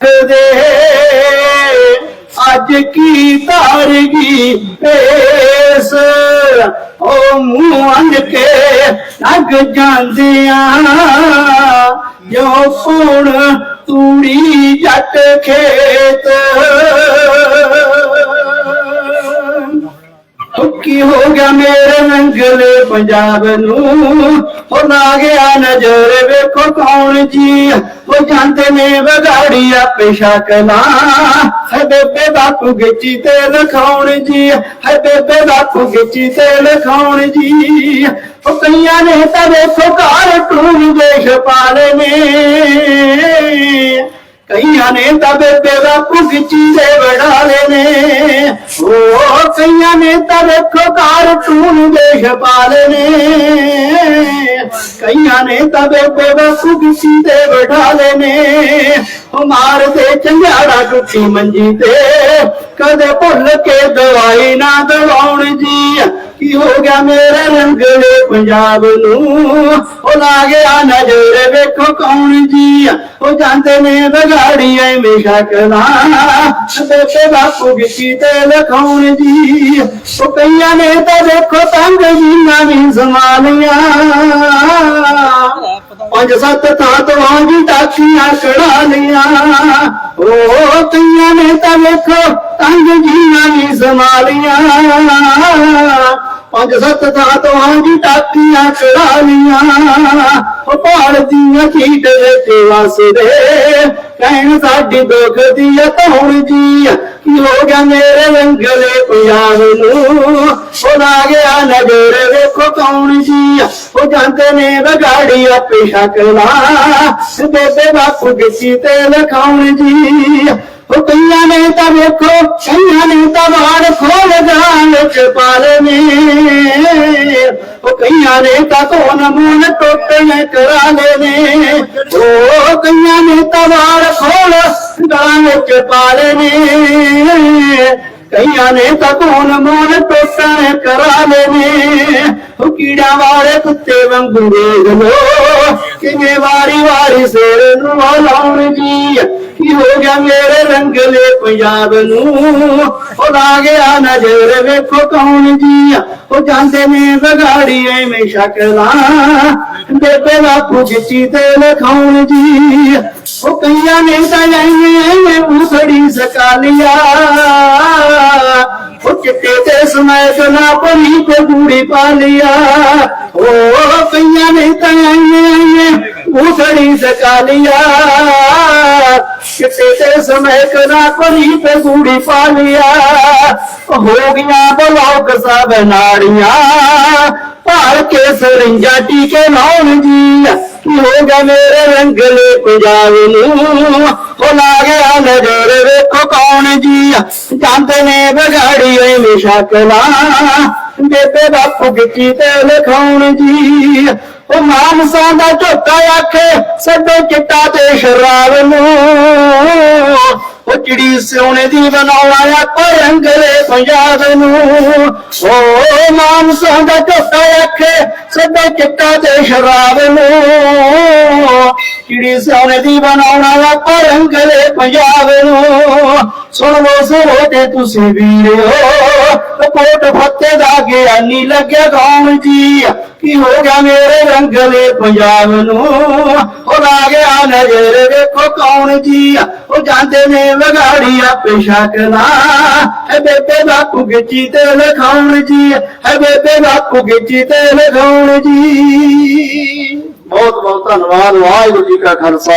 ਦੇ। ਅੱਜ ਕੀ ਤਾਰਗੀ ਪੇਸ ਉਹ ਮੂੰਹ ਅੰਨ ਕੇ ਲੱਗ ਜਾਂਦਿਆਂ। ਜੋ ਕੋਣ ਤੂੜੀ ਜੱਟ ਖੇ ਕੀ ਹੋ ਗਿਆ ਮੇਰੇ ਰੰਗਲੇ ਪੰਜਾਬ ਨੂੰ। ਹੋ ਲਾ ਗਿਆ ਨਜ਼ਰ ਵੇਖੋ ਕੌਣ ਜੀ। ਉਹ ਜਾਂਦੇ ਨੇ ਵਗਾੜੀ ਆਪੇ ਸ਼ਕਲਾਂ ਹੈ ਬੇਬੇ ਬਾਪੂ ਗਿੱਚੀ ਤੇ ਲਖਾਉਣ ਜੀ। ਹੈ ਬੇਬੇ ਬਾਪੂ ਗਿੱਚੀ ਤੇ ਲਖਾਉਣ ਜੀ। ਉਹ ਕਈਆਂ ਨੇ ਤਾਂ ਵੇਖੋ ਕਾਰਟੂਨ ਦੇਸ਼ ਪਾਲੇ ਨੇ। ਕਈਆਂ ਨੇ ਤਾਂ ਬੇਬੇ ਬਾਪੂ ਗਿੱਚੀ ਤੇ ਵਡਾਲੇ ਨੇ। ਕਈਆਂ ਨੇ ਤਾਂ ਵੇਖੋ ਕਾਰਟੂਨ ਦੇਖ ਪਾਲੇ ਨੇ। ਕਈਆਂ ਨੇ ਤਾਂ ਬੇਬੇ ਬਾਪੂ ਗਿੱਚੀ ਦੇ ਵਡਾਲੇ ਨੇ। ਉਹ ਮਾਰਦੇ ਚੰਗਿਆੜਾ ਟੁੱਟੀ ਮੰਜੀ ਤੇ। ਕਦੇ ਭੁੱਲ ਕੇ ਦਵਾਈ ਨਾ ਦਵਾਉਣ ਜੀ। ਕੀ ਹੋ ਗਿਆ ਮੇਰੇ ਰੰਗਲੇ ਪੰਜਾਬ ਨੂੰ? ਉਹ ਲਾ ਗਿਆ ਨਜ਼ਰ ਵੇਖੋ ਕੌਣ ਜੀ ਉਹ ਜਾਂਦੇ ਨੇ ਬਗਾੜੀ ਐਵੇਂ ਸ਼ਕਲਾਂ। ਬੇਬੇ ਬਾਪੂ ਗਿੱਟੀ ਤੇ ਲਖਾਉਣ ਜੀ ਉਹ ਕਈਆਂ ਨੇ ਤਾਂ ਵੇਖੋ ਤੰਗ ਜੀਆਂ ਵੀ ਸੰਭਾਲੀਆਂ ਪੰਜ ਸੱਤ ਤਾਂ ਤੋਂ ਆਂਗੀ ਟਾਕੀਆਂ ਕੜਾ ਲੀਆਂ ਉਹ ਕਈਆਂ ਨੇ ਤਾਂ ਵੇਖੋ ਤੰਗ ਜੀਆਂ ਵੀ ਸੰਭਾਲੀਆਂ ਪੰਜ ਸੱਤ ਥਾਂ ਤੋਂ ਆਂਗੀ ਟਾਕੀਆਂ ਕੜਾ ਉਹ ਪਹਾੜ ਦੀਆਂ ਚੀਟ ਵਿੱਚ ਵਸਦੇ ਕਹਿਣ ਸਾਡੀ ਦੁੱਖ ਦੀ ਧੌਣ ਜੀ ਕੀ ਹੋ ਗਿਆ ਮੇਰੇ ਰੰਗਲੇ ਪੰਜਾਬ ਨੂੰ? ਉਹ ਲਾ ਗਿਆ ਨਜ਼ਰ, ਵੇਖੋ ਕੌਣ ਜੀ ਉਹ ਜਾਂਦੇ ਨੇ ਬਗਾੜੀ ਆਪੇ ਸ਼ਕਲਾਂ। ਬੇਬੇ ਬਾਪੂ ਗਿੱਚੀ ਤੇ ਲਖਾਉਣ ਜੀ ਉਹ ਕਈਆਂ ਨੇ ਤਾਂ ਵੇਖੋ ਕਈਆਂ ਨੇ ਤਾਂ ਬਾੜ ਖੋਲ ਗਾਂ ਵਿੱਚ ਪਾਲੇ ਉਹ ਕਈਆਂ ਨੇ ਤਾਂ ਧੋਨ ਮੂਨ ਟੋਟੇ ਕਰਾ ਲਏ ਨੇ। ਉਹ ਕਈਆਂ ਨੇ ਤਾਂ ਬਾੜ ਖੋਲ ਗਾਂ ਵਿੱਚ ਪਾਲੇ ਕਈਆਂ ਨੇ ਤਾਂ ਧੋਨ ਮੂਨ ਟੋਟੇ ਕਰਾ ਲਏ ਉਹ ਕੀੜਾ ਵਾਲੇ ਕੁੱਤੇ ਵਾਂਗੂ ਵੇਖ ਲੋ ਕਿਵੇਂ ਵਾਰੀ ਵਾਰੀ ਸਿਰ ਨੂੰ ਲਾਉਣ ਜੀ ਕੀ ਹੋ ਗਿਆ ਮੇਰੇ ਰੰਗਲੇ ਪੰਜਾਬ ਨੂੰ? ਉਹ ਲਾ ਗਿਆ ਨਜ਼ਰ ਵੇਖੋ ਕੌਣ ਜੀ ਉਹ ਜਾਂਦੇ ਨੇ ਬਗਾੜੀ ਐਵੇਂ ਸ਼ਕਲਾਂ। ਬੇਬੇ ਬਾਪੂ ਗਿੱਚੀ ਤੇ ਲਖਾਉਣ ਜੀ ਉਹ ਕਈਆਂ ਨੇ ਤਾਂ ਐਵੇਂ ਐਵੇਂ ਉਸੜੀ ਸਕਾਲੀਆ। ਉਹ ਚਿੱਟੇ ਤੇ ਸਮੈਕ ਨਾ ਪਰੀ ਤੇ ਬੂੜੀ ਪਾ ਲਿਆ। ਉਹ ਕਈਆਂ ਨੇ ਤਾਂ ਆਈਏ ਆਈਏ ਉਸੜੀ ਸਕਾ ਲਿਆ ਚਿੱਟੇ ਤੇ ਸਮੈਕ ਨਾ ਪਰੀ ਤੇ ਬੂੜੀ ਪਾ ਲਿਆ। ਹੋ ਗਈਆਂ ਬਲੌਕ ਸਭ ਨਾੜੀਆਂ। ਭਾਰ ਕੇ ਸਰਿੰਜਾ ਟੀਕੇ ਲਾਉਣ ਜੀ ਕੀ ਹੋ ਗਿਆ ਮੇਰੇ ਰੰਗਲੇ ਪੰਜਾਬ ਨੂੰ। ਉਹ ਲਾ ਗਿਆ ਨਜ਼ਰ ਵੇਖੋ ਕੌਣ ਜੀ ਜਾਂਦੇ ਨੇ ਬਗਾੜੀ ਐਵੇਂ ਸ਼ਕਲਾਂ ਬੇਬੇ ਬਾਪੂ ਗਿੱਟੀ ਤੇ ਲਿਖਾਉਣ ਜੀ ਉਹ ਮਾਨਸਾ ਦਾ ਝੋਟਾ ਆਖੇ ਸੱਦੇ ਚਿੱਟਾ ਤੇ ਸ਼ਰਾਬ ਨੂੰ। ਉਹ ਚਿੜੀ ਸੋਨੇ ਦੀ ਬਣਾਉਣਾ ਆ ਰੰਗਲੇ ਪੰਜਾਬ ਨੂੰ। ਉਹ ਮਾਨਸਾਂ ਦਾ ਝੋਟਾ ਆਖੇ ਸੱਦੇ ਚਿੱਟਾ ਤੇ ਸ਼ਰਾਬ ਨੂੰ। ਚਿੜੀ ਸੋਨੇ ਦੀ ਬਣਾਉਣਾ ਆ ਰੰਗਲੇ ਪੰਜਾਬ ਨੂੰ। ਸੁਣ ਲੋ ਸੁਣੋ ਤੇ ਤੁਸੀਂ ਵੀਰੋ ਕੋਟ ਫੱਤੇ ਦਾ ਗਿਆਨੀ ਲੱਗਿਆ ਗਾਉਣ ਜੀ ਕੀ ਹੋ ਗਿਆ ਮੇਰੇ ਰੰਗਲੇ ਪੰਜਾਬ ਨੂੰ? ਉਹ ਲਾ ਗਿਆ ਨਜ਼ਰ, ਵੇਖੋ ਕੌਣ ਜੀ ਉਹ ਜਾਂਦੇ ਨੇ ਵਗਾੜੀ ਆਪੇ ਸ਼ਕਲਾਂ ਹੈ ਬੇਬੇ ਬਾਪੂ ਗਿੱਚੀ ਤੇ ਲਖਾਉਣ ਜੀ। ਹੈ ਬੇਬੇ ਬਾਪੂ ਗਿੱਚੀ ਤੇ ਲਖਾਉਣ ਜੀ। ਬਹੁਤ ਬਹੁਤ ਧੰਨਵਾਦ, ਵਾਹਿਗੁਰੂ ਜੀ ਕਾ ਖਾਲਸਾ।